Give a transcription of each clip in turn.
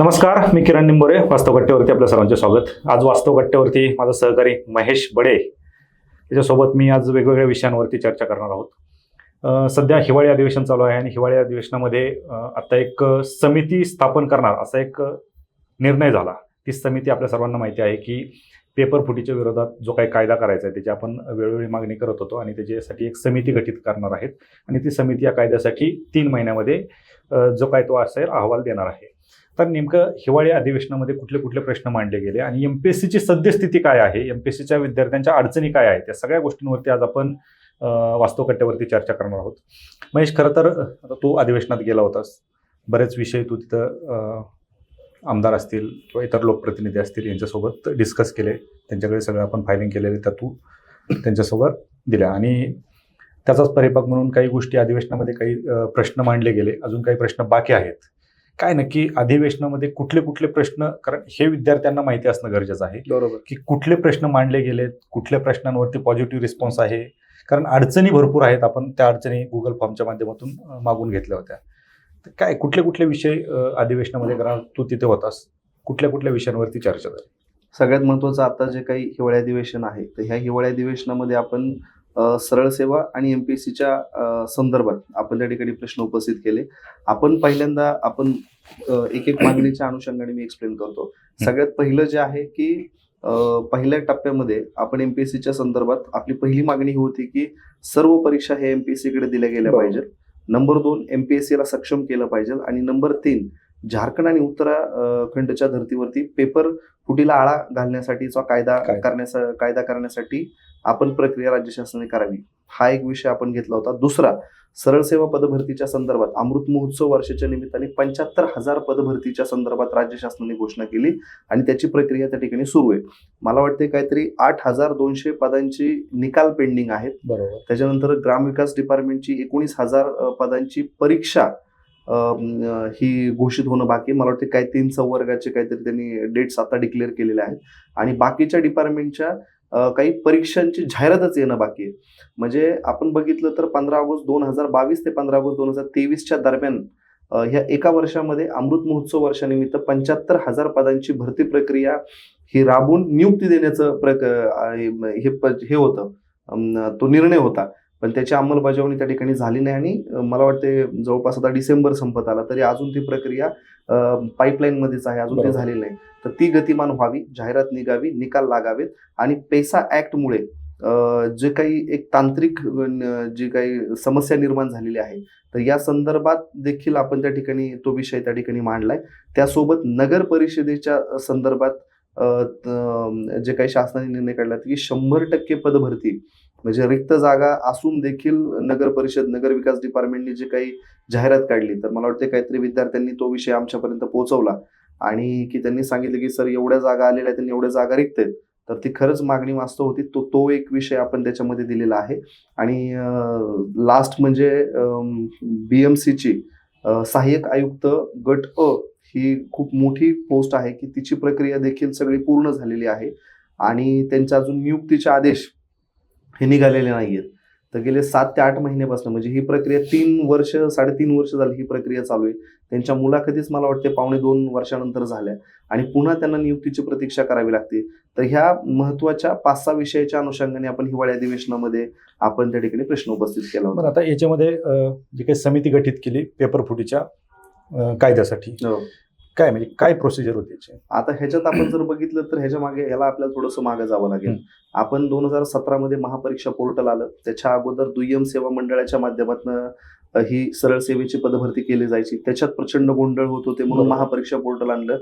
नमस्कार मी किरण निंबोरे वास्तव कट्ट्यावरती आपल्या सर्वांचे स्वागत. आज वास्तव कट्ट्यावरती माझा सहकारी महेश बडे. त्याच्यासोबत मी आज वेगवेगळ्या विषयांवरती चर्चा करणार आहोत. सध्या हिवाळी अधिवेशन चालू आहे आणि हिवाळी अधिवेशनामध्ये आता एक समिती स्थापन करणार असा एक निर्णय झाला. ती समिती आपल्या सर्वांना माहिती आहे की पेपर फुटीच्या विरोधात जो काही कायदा करायचा आहे त्याची आपण वेळोवेळी मागणी करत होतो आणि त्याच्यासाठी एक समिती गठीत करणार आहेत. आणि ती समिती या कायद्यासाठी तीन महिन्यामध्ये जो काय तो असेल अहवाल देणार आहे. तर नेमकं हिवाळी अधिवेशनामध्ये कुठले कुठले प्रश्न मांडले गेले आणि एम पी एस सीची सद्यस्थिती काय आहे? एमपीएससीच्या विद्यार्थ्यांच्या अडचणी काय आहेत? या सगळ्या गोष्टींवरती आज आपण अ, वास्तव कट्ट्यावरती चर्चा करणार आहोत. महेश खरं तर तू अधिवेशनात गेला होतास. बरेच विषय तू तिथं आमदार असतील किंवा इतर लोकप्रतिनिधी असतील यांच्यासोबत डिस्कस केले. त्यांच्याकडे सगळं आपण फायलिंग केलेले त्या तू त्यांच्यासोबत दिल्या. आणि त्याचाच परिपाक म्हणून काही गोष्टी अधिवेशनामध्ये काही प्रश्न मांडले गेले. अजून काही प्रश्न बाकी आहेत. काय नक्की अधिवेशनामध्ये कुठले कुठले प्रश्न कारण हे विद्यार्थ्यांना माहिती असणं गरजेचं आहे. बरोबर. की कुठले प्रश्न मांडले गेलेत कुठल्या प्रश्नांवरती पॉझिटिव्ह रिस्पॉन्स आहे कारण अडचणी भरपूर आहेत आपण त्या अडचणी गुगल फॉर्मच्या माध्यमातून मागून घेतल्या होत्या. तर काय कुठले कुठले विषय अधिवेशनामध्ये कारण तू तिथे होतास कुठल्या कुठल्या विषयांवरती चर्चा झाली? सगळ्यात महत्त्वाचं आता जे काही हिवाळी अधिवेशन आहे तर ह्या हिवाळी अधिवेशनामध्ये आपण सरळ सेवा आणि एम पी एस सीच्या संदर्भात आपण त्या ठिकाणी प्रश्न उपस्थित केले. आपण पहिल्यांदा आपण एक एक मागणीच्या अनुषंगाने मी एक्सप्लेन करतो. सगळ्यात पहिलं जे आहे की अ, पहिल्या टप्प्यामध्ये आपण एम पी एस सीच्या संदर्भात आपली पहिली मागणी ही होती की सर्व परीक्षा हे एम पी एस सीकडे दिल्या गेल्या. पाहिजेत. नंबर दोन एम पी एस सीला सक्षम केलं पाहिजे आणि नंबर तीन झारखंड आणि उत्तराखंडच्या धर्तीवरती पेपर फुटीला आळा घालण्यासाठीचा कायदा. करण्याचा कायदा करण्यासाठी आपण प्रक्रिया राज्य शासनाने करावी. हा एक विषय आपण घेतला होता. दुसरा सरळ सेवा पदभरतीच्या संदर्भात अमृत महोत्सव वर्षाच्या निमित्ताने पंच्याहत्तर हजार पदभरतीच्या संदर्भात राज्य शासनाने घोषणा केली आणि त्याची प्रक्रिया त्या ठिकाणी सुरू आहे. मला वाटते काहीतरी आठ हजार दोनशे पदांची निकाल पेंडिंग आहेत. बरोबर. त्याच्यानंतर ग्रामविकास डिपार्टमेंटची एकोणीस हजार पदांची परीक्षा ही घोषित होणं बाकी मला वाटते काही तीन संवर्गाचे काहीतरी त्यांनी डेट्स आता डिक्लेअर केलेले आहेत. आणि बाकीच्या डिपार्टमेंटच्या काही परीक्षांची जाहिरातच येणं बाकी आहे. म्हणजे आपण बघितलं तर पंधरा ऑगस्ट दोन हजार बावीस ते पंधरा ऑगस्ट दोन हजार तेवीसच्या दरम्यान ह्या एका वर्षामध्ये अमृत महोत्सव वर्षानिमित्त पंच्याहत्तर हजार पदांची भरती प्रक्रिया ही राबून नियुक्ती देण्याचं प्रक हे हे होतं. तो निर्णय होता. पण त्याची अंमलबजावणी त्या ठिकाणी झाली नाही आणि मला वाटते जवळपास आता डिसेंबर संपत आला तरी अजून ती प्रक्रिया पाईपलाईन मध्येच आहे अजून ती. झालेली नाही तर ती गतिमान व्हावी जाहिरात निघावी निकाल लागावेत आणि पेसा ऍक्टमुळे जे काही एक तांत्रिक जी काही समस्या निर्माण झालेली आहे तर या संदर्भात देखील आपण त्या ठिकाणी तो विषय त्या ठिकाणी मांडलाय त्यासोबत नगर परिषदेच्या संदर्भात जे काही शासनाने निर्णय काढला की शंभर टक्के पदभरती म्हणजे रिक्त जागा असून देखील नगर परिषद नगर विकास डिपार्टमेंटने जे काही जाहिरात काढली तर मला वाटते काहीतरी विद्यार्थ्यांनी तो विषय आमच्यापर्यंत पोहोचवला. आणि की त्यांनी सांगितलं की सर एवढ्या जागा आलेल्या आहेत त्यांनी एवढ्या जागा रिक्त आहेत. तर ती खरंच मागणी वास्तव होती. तो तो एक विषय आपण त्याच्यामध्ये दिलेला आहे. आणि लास्ट म्हणजे बी एम सीची सहाय्यक आयुक्त गट अ ही खूप मोठी पोस्ट आहे की तिची प्रक्रिया देखील सगळी पूर्ण झालेली आहे. आणि त्यांच्या अजून नियुक्तीचे आदेश हे निघालेले नाहीयेत. तर गेले सात ते आठ महिन्यापासून म्हणजे ही प्रक्रिया तीन वर्ष साडेतीन वर्ष झाली ही प्रक्रिया चालू आहे. त्यांच्या मुलाखतीच मला वाटते पावणे दोन वर्षानंतर झाल्या. आणि पुन्हा त्यांना नियुक्तीची प्रतीक्षा करावी लागते. तर ह्या महत्त्वाच्या पाच सहा विषयाच्या अनुषंगाने आपण हिवाळी अधिवेशनामध्ये आपण त्या ठिकाणी प्रश्न उपस्थित केला होता. आता याच्यामध्ये जी काही समिती गठीत केली पेपर फुटीच्या कायद्यासाठी. हो. काय म्हणजे काय प्रोसिजर होती याची? आता ह्याच्यात आपण जर बघितलं तर ह्याच्या मागे ह्याला आपल्याला थोडंसं मागे जावं लागेल. आपण दोन हजार सतरा मध्ये महापरीक्षा पोर्टल आलं. त्याच्या अगोदर दुय्यम सेवा मंडळाच्या माध्यमातून ही सरळ सेवेची पदभरती केली जायची. त्याच्यात प्रचंड गोंधळ होत होते म्हणून. महापरीक्षा पोर्टल आणलं.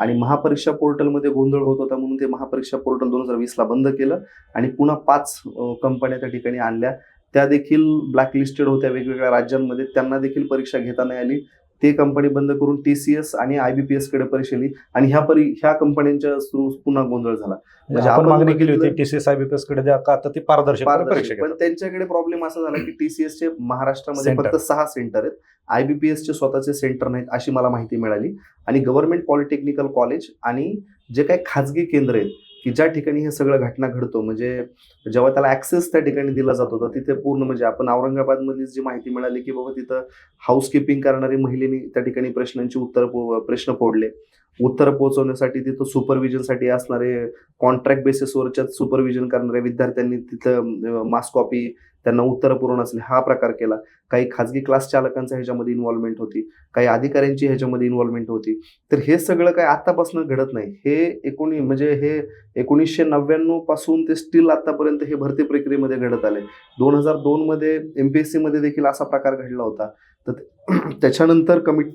आणि महापरीक्षा पोर्टलमध्ये गोंधळ होत होता म्हणून ते महापरीक्षा पोर्टल दोन हजार वीसला बंद केलं आणि पुन्हा पाच कंपन्या त्या ठिकाणी आणल्या. त्या देखील ब्लॅकलिस्टेड होत्या वेगवेगळ्या राज्यांमध्ये. त्यांना देखील परीक्षा घेता नाही आली. ते कंपनी बंद करून टी सी एस आणि आयबीपीएसकडे परीक्षा दिली. आणि ह्या परी ह्या कंपन्यांच्या थ्रू पुन्हा गोंधळ झाला. म्हणजे आपण मागणी केली होती टीसीएस आयबीपीएसकडे द्या का? तर ती पारदर्शक पण. त्यांच्याकडे प्रॉब्लेम असा झाला की टीसीएस चे महाराष्ट्रामध्ये. फक्त सहा सेंटर आहेत. आयबीपीएस चे स्वतःचे सेंटर नाहीत अशी मला माहिती मिळाली. आणि गव्हर्नमेंट पॉलिटेक्निकल कॉलेज आणि जे काही खाजगी केंद्र आहेत की ज्या ठिकाणी हे सगळं घटना घडतो म्हणजे जेव्हा त्याला ऍक्सेस त्या ठिकाणी दिला जात होता तिथे पूर्ण म्हणजे आपण औरंगाबादमधली जी माहिती मिळाली की बाबा तिथं हाऊसकीपिंग करणारी महिलेनी त्या ठिकाणी प्रश्नांची उत्तर प्रश्न फोडले. उत्तर पोहोचवण्यासाठी तिथं सुपरविजनसाठी असणारे कॉन्ट्रॅक्ट बेसिसवरच्या सुपरविजन करणाऱ्या विद्यार्थ्यांनी तिथं मास कॉपी त्यांना उत्तरं पुरवणं असेल. हा प्रकार केला. काही खाजगी क्लास चालकांचा ह्याच्यामध्ये इन्व्हॉल्वमेंट होती. काही अधिकाऱ्यांची ह्याच्यामध्ये इन्व्हॉल्वमेंट होती. तर हे सगळं काही आतापासून घडत नाही. हे एकोणी म्हणजे हे एकोणीसशे नव्याण्णवपासून ते स्टील आतापर्यंत हे भरती प्रक्रियेमध्ये घडत आले. दोन हजार दोनमध्ये एम पी एसमध्ये देखील असा प्रकार घडला होता. तर त्याच्यानंतर कमिट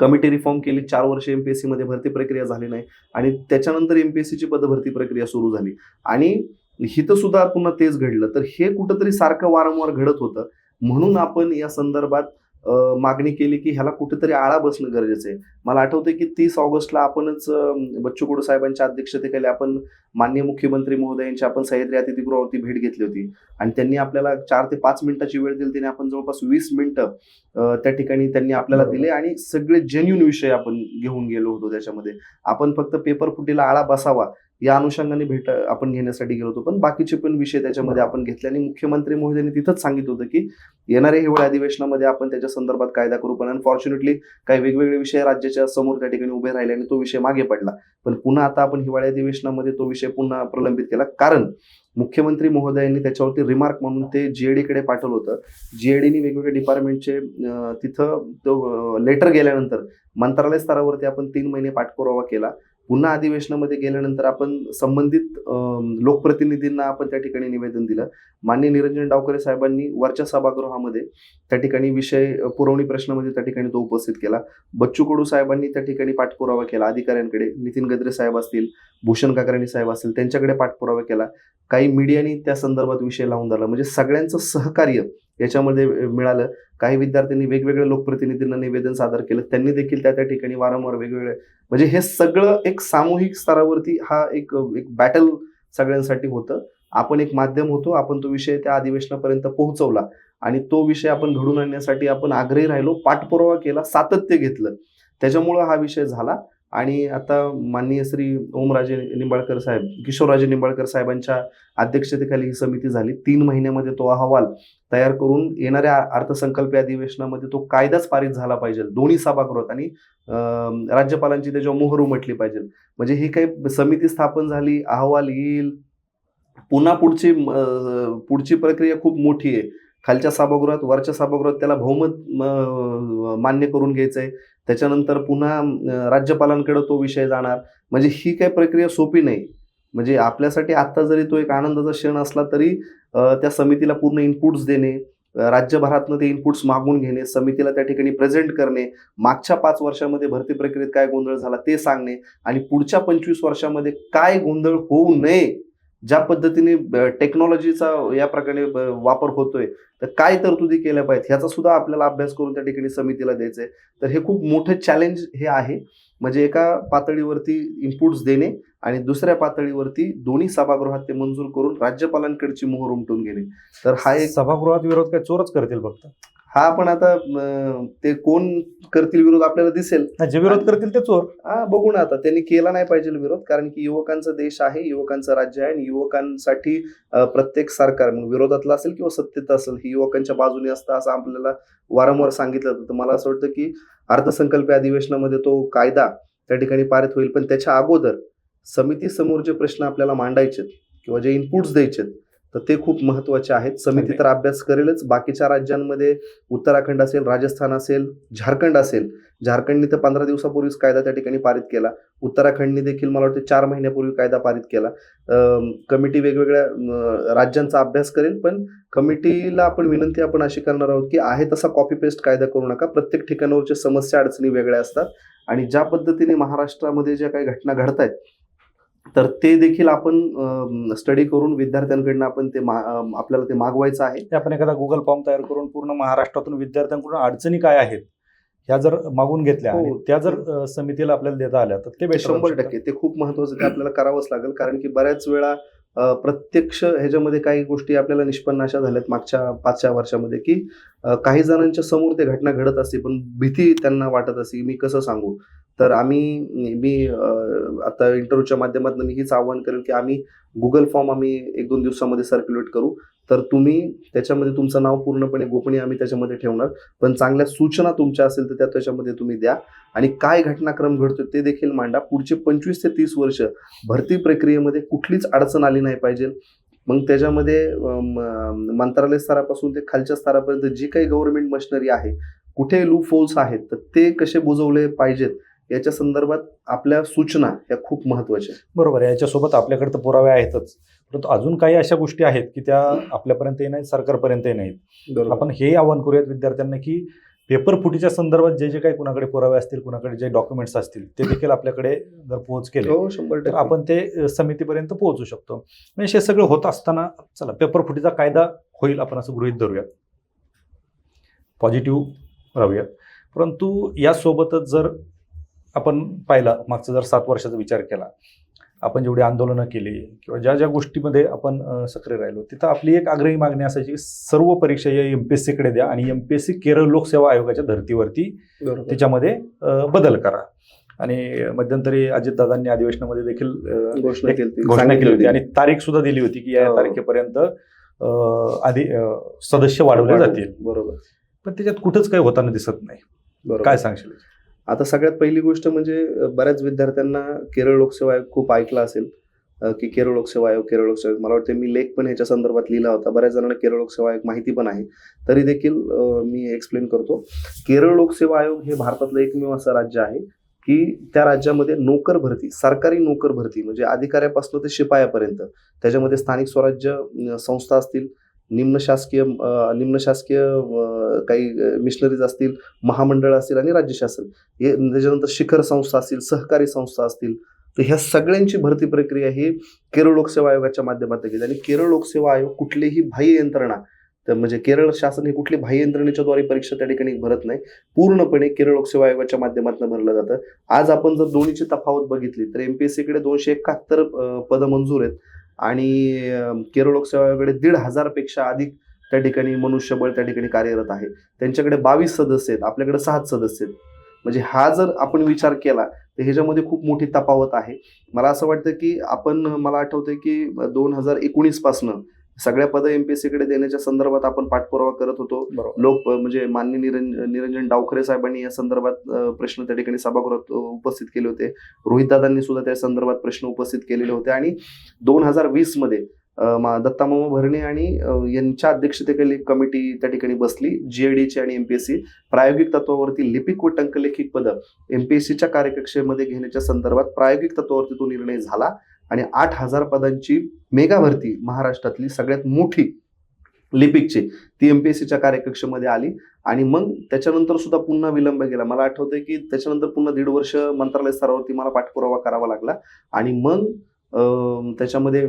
कमिटी रिफॉर्म केली चार वर्ष एस सीमध्ये भरती प्रक्रिया झाली नाही आणि त्याच्यानंतर एमपीएससी ची पदभरती प्रक्रिया सुरू झाली. आणि हिथं सुद्धा पुन्हा तेच घडलं. तर हे कुठंतरी सारखं वारंवार घडत होतं. म्हणून आपण या संदर्भात मागणी केली की ह्याला कुठेतरी आळा बसणं गरजेचं आहे. मला आठवतंय की तीस ऑगस्टला आपणच बच्चू कडू साहेबांच्या अध्यक्षतेखाली आपण माननीय मुख्यमंत्री महोदयांची आपण सह्याद्री अतिथीगृहावरती भेट घेतली होती. आणि त्यांनी आपल्याला चार ते पाच मिनिटाची वेळ दिली. त्याने आपण जवळपास वीस मिनिटं त्या ठिकाणी त्यांनी आपल्याला. दिले आणि सगळे जेन्युन विषय आपण घेऊन गेलो होतो त्याच्यामध्ये. आपण फक्त पेपर फुटीला आळा बसावा या अनुषंगाने भेट आपण घेण्यासाठी गेलो होतो. पण बाकीचे पण विषय त्याच्यामध्ये आपण घेतले आणि मुख्यमंत्री महोदयांनी तिथंच सांगितलं होतं की येणाऱ्या हिवाळ्या अधिवेशनामध्ये आपण त्याच्या संदर्भात कायदा करू. पण अनफॉर्च्युनेटली काही वेगवेगळे विषय राज्याच्या समोर त्या ठिकाणी उभे राहिले आणि तो विषय मागे पडला. पण पुन्हा आता आपण हिवाळी अधिवेशनामध्ये तो विषय पुन्हा प्रलंबित केला. कारण मुख्यमंत्री महोदयांनी त्याच्यावरती रिमार्क म्हणून ते जीएडीकडे पाठवलं होतं. जीएडीनी वेगवेगळ्या डिपार्टमेंटचे तिथं तो लेटर गेल्यानंतर मंत्रालय स्तरावरती आपण तीन महिने पाठपुरावा केला. पुन्हा अधिवेशनामध्ये गेल्यानंतर आपण संबंधित लोकप्रतिनिधींना आपण त्या ठिकाणी निवेदन दिलं. माननीय निरंजन डावकरे साहेबांनी वरच्या सभागृहामध्ये त्या ठिकाणी विषय पुरवणी प्रश्नामध्ये त्या ठिकाणी तो उपस्थित केला. बच्चू कडू साहेबांनी त्या ठिकाणी पाठपुरावा केला. अधिकाऱ्यांकडे नितीन गद्रे साहेब असतील भूषण काकराणी साहेब असतील त्यांच्याकडे पाठपुरावा केला. काही मीडियानी त्या संदर्भात विषय लावून धरला. म्हणजे सगळ्यांचं सहकार्य याच्यामध्ये मिळालं. काही विद्यार्थ्यांनी वेगवेगळ्या लोकप्रतिनिधींना निवेदन सादर केलं. त्यांनी देखील त्या त्या ठिकाणी वारंवार वेगवेगळे म्हणजे हे सगळं एक सामूहिक स्तरावरती हा एक एक बॅटल सगळ्यांसाठी होतं. आपण एक माध्यम होतो. आपण तो विषय त्या अधिवेशनापर्यंत पोहोचवला आणि तो विषय आपण घडून आणण्यासाठी आपण आग्रही राहिलो पाठपुरावा केला सातत्य घेतलं. त्याच्यामुळं हा विषय झाला. आणि आता माननीय श्री ओमराजे निंबाळकर साहेब किशोरराजे निंबाळकर साहेबांच्या अध्यक्षतेखाली ही समिती झाली. तीन महिन्यामध्ये तो अहवाल तयार करून येणाऱ्या अर्थसंकल्पीय अधिवेशनामध्ये तो कायदाच पारित झाला पाहिजे. दोन्ही सभागृहात आणि राज्यपालांची त्याच्यावर मोहर उमटली पाहिजे. म्हणजे ही काही समिती स्थापन झाली अहवाल येईल. पुन्हा पुढची पुढची प्रक्रिया खूप मोठी आहे. खालच्या सभागृहात वरच्या सभागृहात त्याला बहुमत मान्य करून घ्यायचंय. त्याच्यानंतर पुन्हा राज्यपालांकडे तो विषय जाणार. म्हणजे ही काही प्रक्रिया सोपी नाही. म्हणजे आपल्यासाठी आता जरी तो एक आनंदाचा क्षण असला तरी त्या समितीला पूर्ण इनपुट्स देणे राज्यभरातनं ते इनपुट्स मागून घेणे समितीला त्या ठिकाणी प्रेझेंट करणे मागच्या पाच वर्षामध्ये भरती प्रक्रियेत काय गोंधळ झाला ते सांगणे आणि पुढच्या पंचवीस वर्षामध्ये काय गोंधळ होऊ नये ज्या पद्धतीने टेक्नॉलॉजीचा या प्रकारे वापर होतोय तर काय तरतुदी केल्या पाहिजेत ह्याचा सुद्धा आपल्याला अभ्यास करून त्या ठिकाणी समितीला द्यायचा आहे तर हे खूप मोठं चॅलेंज हे आहे. म्हणजे एका पातळीवरती इनपुट्स देणे आणि दुसऱ्या पातळीवरती दोन्ही सभागृहात ते मंजूर करून राज्यपालांकडची मोहर उमटून घेणे. तर हा एक सभागृहात विरोध काय चोरच करतील फक्त? हा पण आता ते कोण करतील विरोध आपल्याला दिसेल. जे विरोध करतील ते चोर. हा बघू ना आता. त्यांनी केला नाही पाहिजे विरोध कारण की युवकांचा देश आहे युवकांचं राज्य आहे आणि युवकांसाठी प्रत्येक सरकार मग विरोधातलं असेल किंवा सत्तेत असेल ती युवकांच्या बाजूने असतं असं आपल्याला वारंवार सांगितलं जातं. तर मला असं वाटतं की अर्थसंकल्पीय अधिवेशनामध्ये तो कायदा त्या ठिकाणी पारित होईल. पण त्याच्या अगोदर समितीसमोर जे प्रश्न आपल्याला मांडायचे किंवा जे इनपुट्स द्यायचे तर ते खूप महत्त्वाचे आहेत. समिती. तर अभ्यास करेलच. बाकीच्या राज्यांमध्ये उत्तराखंड असेल राजस्थान असेल झारखंड असेल. झारखंडने तर पंधरा दिवसापूर्वीच कायदा त्या ठिकाणी पारित केला. उत्तराखंडने देखील मला वाटतं चार महिन्यापूर्वी कायदा पारित केला. कमिटी वेगवेगळ्या राज्यांचा अभ्यास करेल पण कमिटीला आपण विनंती आपण अशी करणार आहोत की आहे तसा कॉपी पेस्ट कायदा करू नका. प्रत्येक ठिकाणावरच्या समस्या अडचणी वेगळ्या असतात. आणि ज्या पद्धतीने महाराष्ट्रामध्ये ज्या काही घटना घडत आहेत तर ते देखील आपण स्टडी करून विद्यार्थ्यांकडनं आपण ते आपल्याला ते मागवायचं आहे. ते आपण एखादा गुगल फॉर्म तयार करून पूर्ण महाराष्ट्रातून विद्यार्थ्यांकडून अडचणी काय आहेत ह्या जर मागून घेतल्या हो. आणि त्या जर समितीला आपल्याला देता आल्या तर ते शंभर टक्के. ते खूप महत्वाचं ते आपल्याला करावंच लागेल. कारण की बऱ्याच वेळा प्रत्यक्ष ह्याच्यामध्ये काही गोष्टी आपल्याला निष्पन्न अशा झाल्यात मागच्या पाचच्या वर्षामध्ये की काही जणांच्या समोर ते घटना घडत असते पण भीती त्यांना वाटत असते मी कसं सांगू? तर आम्ही मी आता इंटरव्ह्यूच्या माध्यमातून मी हीच आव्हान करेल की आम्ही गुगल फॉर्म आम्ही एक दोन दिवसामध्ये सर्क्युलेट करू. तर तुम्ही त्याच्यामध्ये तुमचं नाव पूर्णपणे गोपनीय आम्ही त्याच्यामध्ये ठेवणार. पण चांगल्या सूचना तुमच्या असेल तर त्या त्याच्यामध्ये तुम्ही द्या. आणि काय घटनाक्रम घडतो ते देखील मांडा. पुढचे पंचवीस ते तीस वर्ष भरती प्रक्रियेमध्ये कुठलीच अडचण आली नाही पाहिजे. मग त्याच्यामध्ये मंत्रालय स्तरापासून ते खालच्या स्तरापर्यंत जी काही गव्हर्नमेंट मशिनरी आहे कुठे लूप होल्स आहेत तर ते कसे बुजवले पाहिजेत याच्या संदर्भात आपल्या सूचना या खूप महत्त्वाच्या. बरोबर याच्यासोबत आपल्याकडे तर पुरावे आहेतच. परंतु अजून काही अशा गोष्टी आहेत की त्या आपल्यापर्यंतही नाहीत सरकारपर्यंतही नाहीत. आपण हे आवाहन करूयात विद्यार्थ्यांना की पेपर फुटीच्या संदर्भात जे जे काही कुणाकडे पुरावे असतील कुणाकडे जे डॉक्युमेंट्स असतील ते देखील आपल्याकडे जर पोहोच केले हो शंभर तर आपण ते समितीपर्यंत पोहोचू शकतो. म्हणजे हे सगळं होत असताना चला पेपर फुटीचा कायदा होईल आपण असं गृहीत धरूयात. पॉझिटिव्ह राहूयात. परंतु यासोबतच जर आपण पाहिला मागचा जर सात वर्षाचा विचार केला आपण जेवढी आंदोलनं केली किंवा ज्या ज्या गोष्टीमध्ये आपण सक्रिय राहिलो तिथं आपली एक आग्रही मागणी असायची की सर्व परीक्षा या एम पी एस सीकडे द्या आणि M P S C Kerala लोकसेवा आयोगाच्या धर्तीवरती त्याच्यामध्ये बदल करा. आणि मध्यंतरी अजितदादांनी अधिवेशनामध्ये देखील घोषणा केली होती. आणि तारीख सुद्धा दिली होती की या हो. तारखेपर्यंत आधी सदस्य वाढवले जातील. बरोबर. पण त्याच्यात कुठंच काही होताना दिसत नाही. काय सांगशील? आता सगळ्यात पहिली गोष्ट म्हणजे बऱ्याच विद्यार्थ्यांना केरळ लोकसेवा आयोग खूप ऐकला असेल की केरळ लोकसेवा आयोग केरळ लोकसेवा आयोग. मला वाटतं मी लेख पण ह्याच्या संदर्भात लिहिला होता. बऱ्याच जणांना केरळ लोकसेवा आयोग माहिती पण आहे. तरी देखील मी एक्सप्लेन करतो. केरळ लोकसेवा आयोग हे भारतातलं एकमेव असं राज्य आहे की त्या राज्यामध्ये नोकर भरती सरकारी नोकर भरती म्हणजे अधिकाऱ्यापासून ते शिपायापर्यंत त्याच्यामध्ये स्थानिक स्वराज्य संस्था असतील निम्न शासकीय काही मिशनरीज असतील महामंडळ असतील आणि राज्य शासन हे त्याच्यानंतर शिखर संस्था असतील सहकारी संस्था असतील तर ह्या सगळ्यांची भरती प्रक्रिया ही केरळ लोकसेवा आयोगाच्या माध्यमातून केली. आणि केरळ लोकसेवा आयोग कुठलीही बाह्य यंत्रणा तर म्हणजे केरळ शासन हे कुठली बाह्य यंत्रणेच्याद्वारे परीक्षा त्या ठिकाणी भरत नाही. पूर्णपणे केरळ लोकसेवा आयोगाच्या माध्यमातून भरलं जातं. आज आपण जर दोन्हीची तफावत बघितली तर एमपीएससीकडे दोनशे एकाहत्तर पदं मंजूर आहेत. आणि केरळ लोकसेवा आयोगाकडे दीड हजारपेक्षा अधिक त्या ठिकाणी मनुष्यबळ त्या ठिकाणी कार्यरत आहे. त्यांच्याकडे बावीस सदस्य आहेत आपल्याकडे सात सदस्य आहेत. म्हणजे हा जर आपण विचार केला तर ह्याच्यामध्ये खूप मोठी तफावत आहे. मला असं वाटतं की आपण मला आठवतं की दोन हजार एकोणीसपासनं पासनं सगळ्या पदं एमपीएससी कडे देण्याच्या संदर्भात आपण पाठपुरावा करत होतो. लोक म्हणजे मान्य निरंजन निरंजन डावखरे साहेबांनी या संदर्भात प्रश्न त्या ठिकाणी सभागृहात उपस्थित केले होते. रोहितदादांनी सुद्धा त्या संदर्भात प्रश्न उपस्थित केलेले होते. आणि दोन हजार वीसमध्ये दत्तामामा भरणे आणि यांच्या अध्यक्षतेखाली कमिटी त्या ठिकाणी बसली. जीएडीची आणि एमपीएससी प्रायोगिक तत्वावरती लिपिक व टंकलेखिक पदं एमपीएससीच्या कार्यकक्षेमध्ये घेण्याच्या संदर्भात प्रायोगिक तत्वावरती तो निर्णय झाला. आणि आठ हजार पदांची मेगा भरती महाराष्ट्रातली सगळ्यात मोठी लिपिकची ती एम पी एस सीच्या कार्यकक्षेमध्ये आली. आणि मग त्याच्यानंतर सुद्धा पुन्हा विलंब केला. मला आठवतंय की त्याच्यानंतर पुन्हा दीड वर्ष मंत्रालय स्तरावरती मला पाठपुरावा करावा लागला. आणि मग त्याच्यामध्ये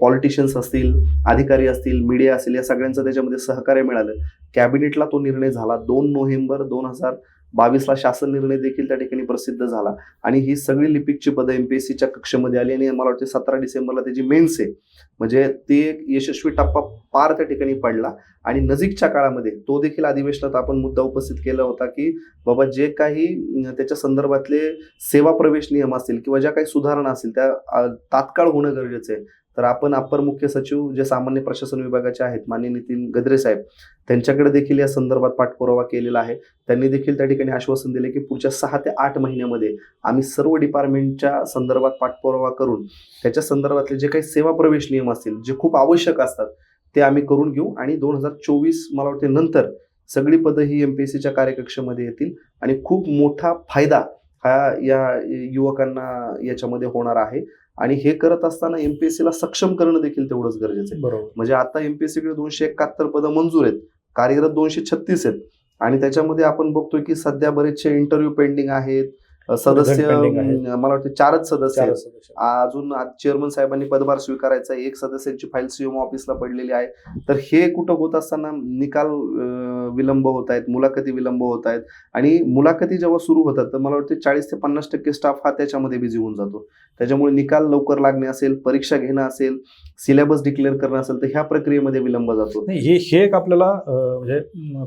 पॉलिटिशियन्स असतील अधिकारी असतील मीडिया असतील या सगळ्यांचं त्याच्यामध्ये सहकार्य मिळालं. कॅबिनेटला तो निर्णय झाला. दोन नोव्हेंबर दोन हजार बावीसला शासन निर्णय देखील त्या ठिकाणी प्रसिद्ध झाला. आणि ही सगळी लिपिकची पदं एमपीएससीच्या कक्षेमध्ये आली आणि मला वाटते सतरा डिसेंबरला त्याची मेन्स आहे. म्हणजे ते एक यशस्वी टप्पा पार त्या ठिकाणी पडला. आणि नजीकच्या काळामध्ये तो देखील अधिवेशनात आपण मुद्दा उपस्थित केला होता की बाबा जे काही त्याच्या संदर्भातले सेवा प्रवेश नियम असतील किंवा ज्या काही सुधारणा असतील त्या तात्काळ होणं गरजेचं आहे. तर आपण अप्पर मुख्य सचिव जे सामान्य प्रशासन विभागाचे आहेत मान्य नितीन गद्रे साहेब त्यांच्याकडे देखील या संदर्भात पाठपुरावा केलेला आहे. त्यांनी देखील त्या ठिकाणी आश्वासन दिले की पुढच्या सहा ते आठ महिन्यामध्ये आम्ही सर्व डिपार्टमेंटच्या संदर्भात पाठपुरावा करून त्याच्या संदर्भातले जे काही सेवा प्रवेश नियम असतील जे खूप आवश्यक असतात ते आम्ही करून घेऊ आणि दोन हजार चोवीस मला वाटते नंतर सगळी पदं ही एम पी एस सीच्या कार्यकक्षेमध्ये येतील आणि खूप मोठा फायदा हा या युवकांना याच्यामध्ये होणार आहे. आणि हे करत असताना एमपीएससीला सक्षम करणं देखील तेवढंच गरजेचं आहे. बरोबर. म्हणजे आता एमपीएससीकडे दोनशे एकाहत्तर पदं मंजूर आहेत. कार्यरत दोनशे छत्तीस आहेत. आणि त्याच्यामध्ये आपण बघतोय की सध्या बरेचसे इंटरव्ह्यू पेंडिंग आहेत. सदस्य मला वाटतं चारच सदस्य. अजून चेअरमन साहेबांनी पदभार स्वीकारायचा आहे. एक सदस्यांची फाईल सीएम ऑफिसला पडलेली आहे. तर हे कुठं होत असताना निकाल विलंब होत आहेत मुलाखती विलंब होत आहेत. आणि मुलाखती जेव्हा सुरू होतात तर मला वाटतं चाळीस ते पन्नास टक्के स्टाफ हा त्याच्यामध्ये बिझी होऊन जातो. त्याच्यामुळे निकाल लवकर लागणे असेल परीक्षा घेणं असेल सिलेबस डिक्लेअर करणं असेल तर ह्या प्रक्रियेमध्ये विलंब जातो. हे हे एक आपल्याला म्हणजे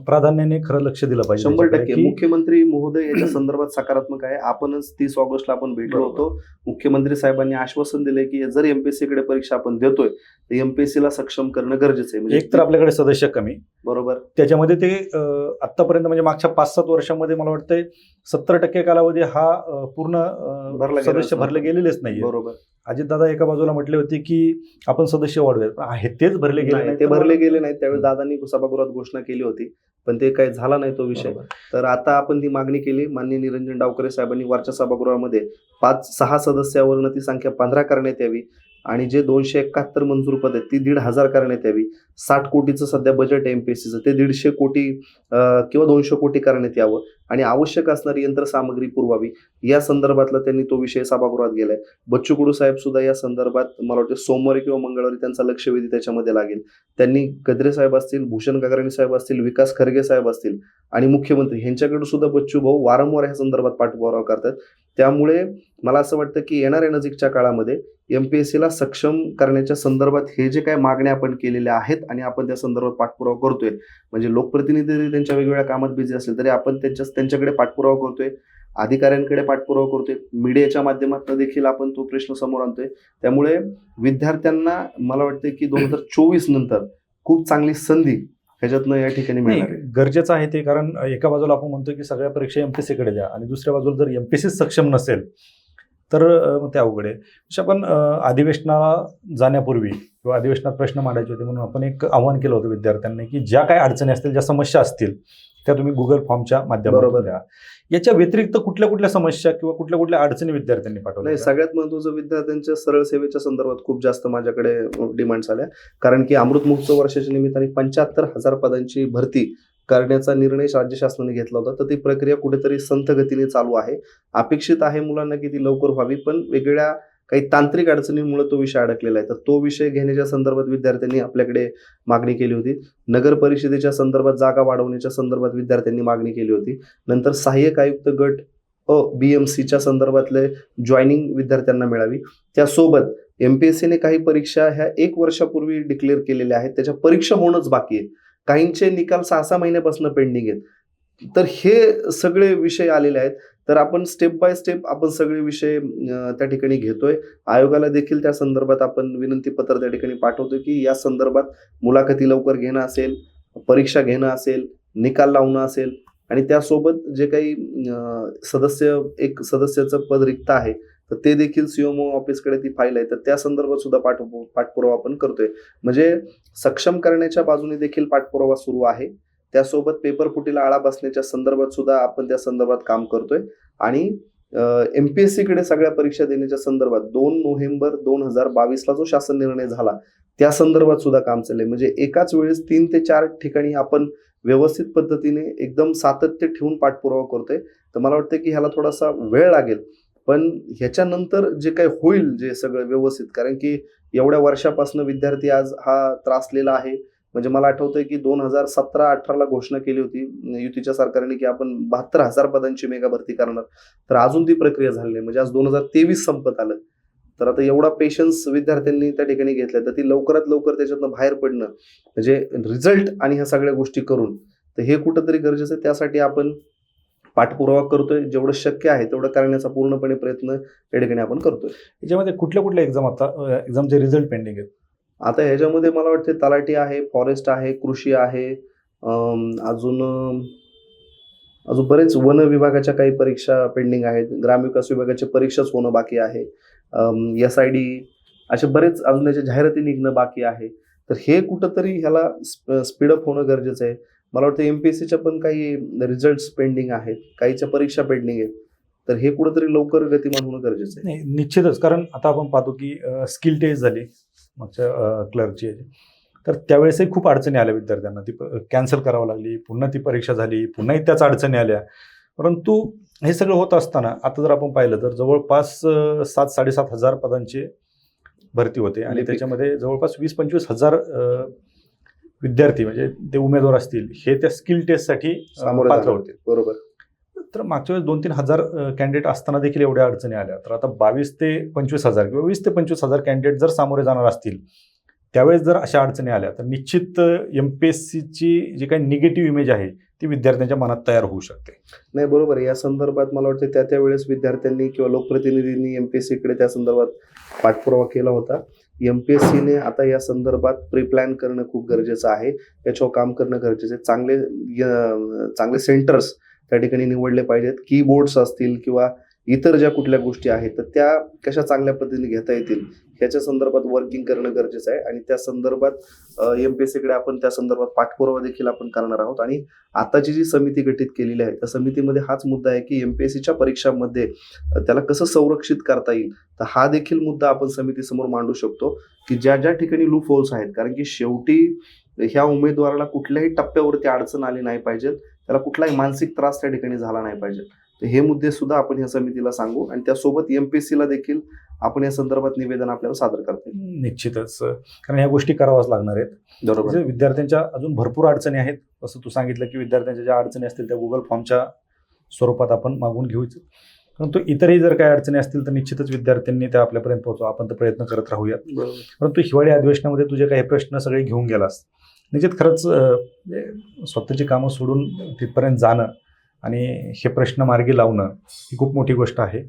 प्राधान्याने खरं लक्ष दिलं पाहिजे शंभर टक्के. मुख्यमंत्री महोदय याच्या संदर्भात सकारात्मक आहे. आपणच तीस ऑगस्टला आपण भेटलो. होतो. मुख्यमंत्री साहेबांनी आश्वासन दिले की जर एमपीएससी कडे परीक्षा आपण देतोय तर एमपीएससी ला सक्षम करणं गरजेचं आहे. म्हणजे एक तर आपल्याकडे सदस्य कमी. बरोबर. त्याच्यामध्ये ते अं, आत्तापर्यंत म्हणजे मागच्या पाच सात वर्षामध्ये मला वाटतंय सत्तर टक्के कालावधी हा पूर्ण भरला सदस्य. भरले गेलेलेच नाहीये बरोबर. अजितदादा एका बाजूला म्हटले होते की आपण सदस्य वाढूयात पण आहे तेच भरले गेले नाही. ते भरले गेले नाहीत. त्यावेळी दादांनी सभागृहात घोषणा केली होती. पण ते काही झाला नाही तो विषय. तर आता आपण ती मागणी केली माननीय निरंजन डावकरे साहेबांनी वरच्या सभागृहामध्ये पाच सहा सदस्यावरनं ती संख्या पंधरा करण्यात यावी आणि जे दोनशे एकाहत्तर मंजूर पद आहेत ती दीड हजार करण्यात यावी. साठ कोटीचं सध्या बजेट आहे एमपीएससीचं ते दीडशे कोटी किंवा दोनशे कोटी करण्यात यावं. आणि आवश्यक असणारी यंत्रसामग्री पुरवावी. या संदर्भातला त्यांनी तो विषय सभागृहात गेलाय. बच्चू कडू साहेब सुद्धा या संदर्भात मला वाटतं सोमवारी किंवा मंगळवारी त्यांचा लक्षवेधी त्याच्यामध्ये लागेल. त्यांनी गद्रे साहेब असतील भूषण गगराणी साहेब असतील विकास खरगे साहेब असतील आणि मुख्यमंत्री यांच्याकडे सुद्धा बच्चू भाऊ वारंवार या संदर्भात पाठपुरावा करतात. त्यामुळे मला असं वाटतं की येणाऱ्या नजीकच्या काळामध्ये एमपीएससीला सक्षम करण्याच्या संदर्भात हे जे काही मागण्या आपण केलेल्या आहेत आणि आपण त्या संदर्भात पाठपुरावा करतोय म्हणजे लोकप्रतिनिधी जरी त्यांच्या वेगवेगळ्या कामात बिझी असेल तरी आपण त्यांच्या त्यांच्याकडे पाठपुरावा करतोय अधिकाऱ्यांकडे पाठपुरावा करतोय मीडियाच्या माध्यमातून देखील आपण तो प्रश्न समोर आणतोय. त्यामुळे विद्यार्थ्यांना मला वाटतं की दोन हजार चोवीस नंतर खूप चांगली संधी ह्याच्यातनं या ठिकाणी मिळणार गरजेचं आहे ते कारण एका बाजूला आपण म्हणतो की सगळ्या परीक्षा एमपीएससी कडे द्या आणि दुसऱ्या बाजूला जर एमपीएससी सक्षम नसेल तर मग ते अवघड आहे अशा आपण अधिवेशनाला जाण्यापूर्वी किंवा अधिवेशनात प्रश्न मांडायचे होते म्हणून आपण एक आव्हान केलं होतं विद्यार्थ्यांनी की ज्या काही अडचणी असतील ज्या समस्या असतील त्या तुम्ही गुगल फॉर्मच्या माध्यमातून बरोबर. द्या याच्या व्यतिरिक्त कुठल्या कुठल्या समस्या किंवा कुठल्या कुठल्या अडचणी विद्यार्थ्यांनी पाठवल्या? सगळ्यात महत्वाचं विद्यार्थ्यांच्या सरळ सेवेच्या संदर्भात खूप जास्त माझ्याकडे डिमांड्स आल्या कारण की अमृत महोत्सव वर्षाच्या निमित्ताने पंच्याहत्तर हजार पदांची भरती करण्याचा निर्णय राज्य शासनाने घेतला होता. तर ती प्रक्रिया कुठेतरी संथ गतीने चालू आहे. अपेक्षित आहे मुलांना की ती लवकर व्हावी पण वेगळ्या काही तांत्रिक अडचणींमुळे तो विषय अडकलेला आहे. तर तो विषय घेण्याच्या संदर्भात विद्यार्थ्यांनी आपल्याकडे मागणी केली होती. नगर परिषदेच्या संदर्भात जागा वाढवण्याच्या संदर्भात विद्यार्थ्यांनी मागणी केली होती. नंतर सहाय्यक आयुक्त गट अ बी एम सीच्या संदर्भातले जॉईनिंग विद्यार्थ्यांना मिळावी. त्यासोबत एमपीएससीने काही परीक्षा ह्या एक वर्षापूर्वी डिक्लेअर केलेल्या आहेत. त्याच्या परीक्षा होणंच बाकी आहे. काहींचे निकाल सहा सहा महिन्यापासून पेंडिंग आहेत. तर हे सगळे विषय आलेले आहेत. तर आपण स्टेप बाय स्टेप आपण सगळे विषय त्या ठिकाणी घेतोय. आयोगाला देखील त्या संदर्भात आपण विनंती पत्र त्या ठिकाणी पाठवतोय की या संदर्भात मुलाखती लवकर घेणं असेल परीक्षा घेणं असेल निकाल लावणं असेल आणि त्यासोबत जे काही सदस्य एक सदस्याचं पद रिक्त आहे तर ते देखील सीओमओ ऑफिसकडे ती फाईल आहे. तर त्या संदर्भात सुद्धा पाठ पाठपुरावा आपण करतोय. म्हणजे सक्षम करण्याच्या बाजूने देखील पाठपुरावा सुरू आहे. त्यासोबत पेपर फुटीला आळा बसण्याच्या संदर्भात सुद्धा आपण त्या संदर्भात काम करतोय. आणि एम पी एस सीकडे सगळ्या परीक्षा देण्याच्या संदर्भात दोन नोव्हेंबर दोन हजार बावीसला जो शासन निर्णय झाला त्या संदर्भात सुद्धा काम चाललंय. म्हणजे एकाच वेळेस तीन ते चार ठिकाणी आपण व्यवस्थित पद्धतीने एकदम सातत्य ठेवून पाठपुरावा करतोय. तर मला वाटतं की ह्याला थोडासा वेळ लागेल. पण ह्याच्यानंतर जे काही होईल जे सगळं व्यवस्थित कारण की एवढ्या वर्षापासून विद्यार्थी आज हा त्रासलेला आहे. म्हणजे मला आठवतंय की दोन हजार सतरा अठराला घोषणा केली होती युतीच्या सरकारने की आपण बहात्तर हजार पदांची मेगा भरती करणार. तर अजून ती प्रक्रिया झाली नाही. म्हणजे आज दोन हजार तेवीस संपत आलं. तर आता एवढा पेशन्स विद्यार्थ्यांनी त्या ठिकाणी घेतलाय. तर ती लवकरात लवकर त्याच्यातनं बाहेर पडणं म्हणजे रिझल्ट आणि ह्या सगळ्या गोष्टी करून तर हे कुठंतरी गरजेचं आहे. त्यासाठी आपण पाठपुरावा करतोय जेवढं शक्य आहे तेवढं करण्याचा पूर्णपणे प्रयत्न या ठिकाणी आपण करतोय. याच्यामध्ये कुठल्या कुठल्या एक्झाम आता एक्झामचे रिझल्ट पेंडिंग आहेत? आता ह्याच्यामध्ये मला वाटते तलाठी आहे फॉरेस्ट आहे कृषी आहे अजून अजून बरेच वन विभागाच्या काही परीक्षा पेंडिंग आहेत. ग्रामविकास विभागाची परीक्षाच होणं बाकी आहे. एस आय डी असे बरेच अजून त्याच्या जाहिराती निघणं बाकी आहे. तर हे कुठंतरी ह्याला स्पीडअप होणं गरजेचं आहे. मला वाटतं एम पी एस सीच्या पण काही रिझल्ट पेंडिंग आहेत काहीच्या परीक्षा पेंडिंग आहेत. तर हे कुठंतरी लवकर गतिमान होणं गरजेचं आहे. नाही निश्चितच. कारण आता आपण पाहतो की स्किल टेस्ट झाली मागच्या क्लर्कची तर त्यावेळेसही खूप अडचणी आल्या विद्यार्थ्यांना. ती कॅन्सल करावं लागली पुन्हा ती परीक्षा झाली पुन्हाही त्याच अडचणी आल्या. परंतु हे सगळं होत असताना आता जर आपण पाहिलं तर जवळपास सात साडेसात हजार पदांची भरती होते. आणि. त्याच्यामध्ये जवळपास वीस पंचवीस हजार विद्यार्थी म्हणजे ते उमेदवार असतील हे त्या स्किल टेस्टसाठी पात्र. होते बरोबर. तर मागच्या वेळेस दोन तीन हजार कॅन्डिडेट असताना देखील एवढ्या अडचणी आल्या. तर आता बावीस ते पंचवीस हजार किंवा वीस ते पंचवीस हजार कॅन्डिडेट जर सामोरे जाणार असतील त्यावेळेस जर अशा अडचणी आल्या तर निश्चित एम पी एस सीची जी काही निगेटिव्ह इमेज आहे ती विद्यार्थ्यांच्या मनात तयार होऊ शकते. नाही बरोबर या संदर्भात मला वाटतं त्या त्यावेळेस विद्यार्थ्यांनी किंवा लोकप्रतिनिधींनी एमपीएससीकडे त्या संदर्भात पाठपुरावा केला होता. एमपीएससीने आता या संदर्भात प्री प्लॅन करणं खूप गरजेचं आहे. त्याच्यावर काम करणं गरजेचं आहे. चांगले चांगले सेंटर्स त्या ठिकाणी निवडले पाहिजेत. कीबोर्ड्स असतील किंवा इतर ज्या कुठल्या गोष्टी आहेत तर त्या कशा चांगल्या पद्धतीने घेता येतील ह्याच्या संदर्भात वर्किंग करणं गरजेचं आहे. आणि त्या संदर्भात एमपीएससीकडे आपण त्या संदर्भात पाठपुरावा देखील आपण करणार आहोत. आणि आताची जी समिती गठीत केलेली आहे त्या समितीमध्ये हाच मुद्दा आहे की एमपीएससीच्या परीक्षांमध्ये त्याला कसं संरक्षित करता येईल? तर हा देखील मुद्दा आपण समितीसमोर मांडू शकतो की ज्या ज्या ठिकाणी लूप होल्स आहेत कारण की शेवटी ह्या उमेदवाराला कुठल्याही टप्प्यावरती अडचण आली नाही पाहिजेत त्याला कुठलाही मानसिक त्रास त्या ठिकाणी झाला नाही पाहिजे तर हे मुद्दे सुद्धा आपण ह्या समितीला सांगू. आणि त्यासोबत एमपीएससीला देखील आपण या संदर्भात निवेदन आपल्याला सादर करता येईल. निश्चितच कारण ह्या गोष्टी कराव्याच लागणार आहेत. बरोबर. विद्यार्थ्यांच्या अजून भरपूर अडचणी आहेत जसं तू सांगितलं की विद्यार्थ्यांच्या ज्या अडचणी असतील त्या गुगल फॉर्मच्या स्वरूपात आपण मागून घेऊच. परंतु इतरही जर काही अडचणी असतील तर निश्चितच विद्यार्थ्यांनी त्या आपल्यापर्यंत पोहोचवा आपण तर प्रयत्न करत राहूयात. परंतु हिवाळी अधिवेशनामध्ये तुझे काही प्रश्न सगळे घेऊन गेलास. निश्चित खरंच स्वतःची कामं सोडून तिथपर्यंत जाणं आणि हे प्रश्न मार्गी लावणं ही खूप मोठी गोष्ट आहे.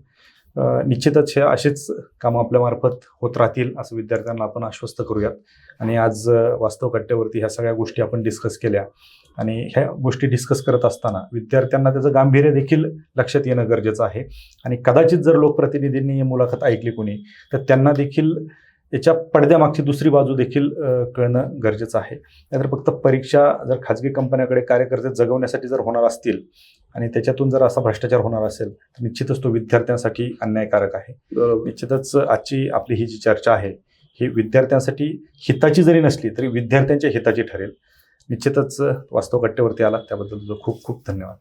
निश्चितच हे असेच कामं आपल्यामार्फत होत राहतील असं विद्यार्थ्यांना आपण आश्वस्त करूयात. आणि आज वास्तव कट्ट्यावरती ह्या सगळ्या गोष्टी आपण डिस्कस केल्या. आणि ह्या गोष्टी डिस्कस करत असताना विद्यार्थ्यांना त्याचं गांभीर्य देखील लक्षात येणं गरजेचं आहे. आणि कदाचित जर लोकप्रतिनिधींनी ही मुलाखत ऐकली कोणी तर त्यांना देखील याच्या पडद्यामागची दुसरी बाजू देखील कळणं गरजेचं आहे. नाहीतर फक्त परीक्षा जर खाजगी कंपन्याकडे कार्यकर्ते जगवण्यासाठी जर होणार असतील आणि त्याच्यातून जर असा भ्रष्टाचार होणार असेल तर निश्चितच तो विद्यार्थ्यांसाठी अन्यायकारक आहे. निश्चितच आजची आपली ही जी चर्चा आहे ही विद्यार्थ्यांसाठी हिताची जरी नसली तरी विद्यार्थ्यांच्या हिताची ठरेल. निश्चितच वास्तव कट्ट्यावरती आला त्याबद्दल तुझं खूप खूप धन्यवाद.